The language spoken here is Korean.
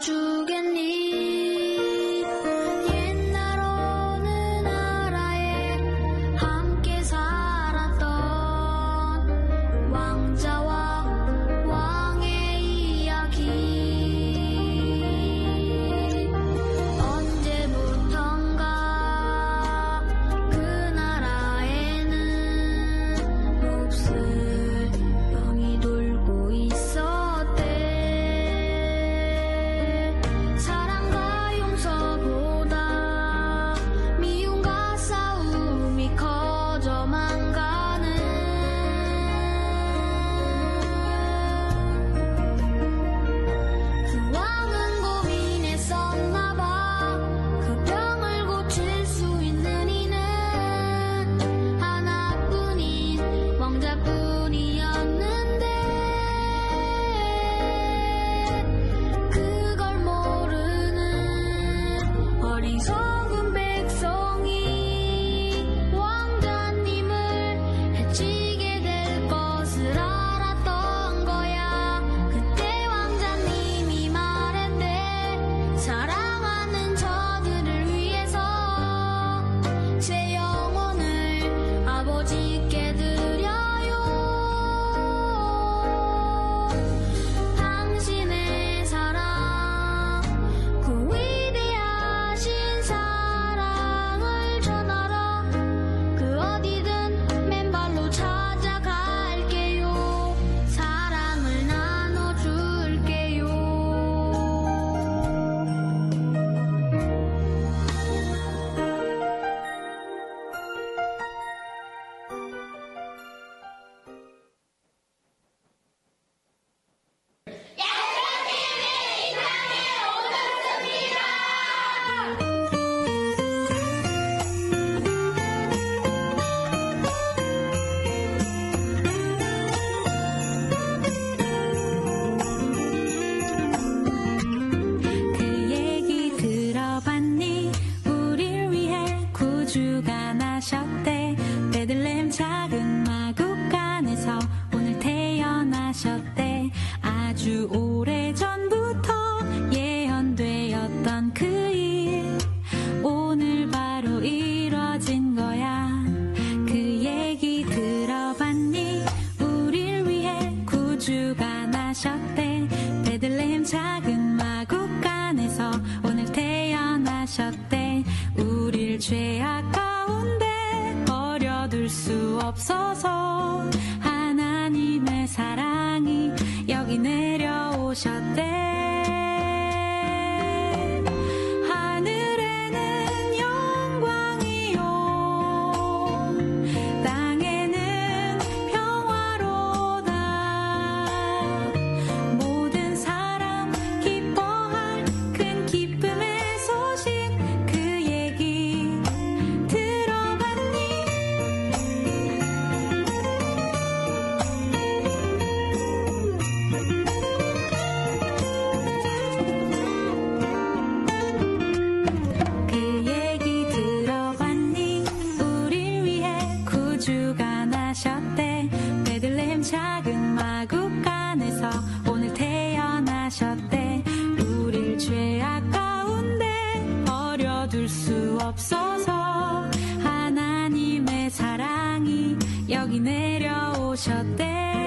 To. 하셨대. 아주 오래 전부터 예언되었던 그 일. 오늘 바로 이뤄진 거야. 그 얘기 들어봤니? 우릴 위해 구주가 나셨대. 베들레헴 작은 마국간에서 오늘 태어나셨대. 우릴 죄악 가운데 버려둘 수 없어서 내려 여기 내려오셨대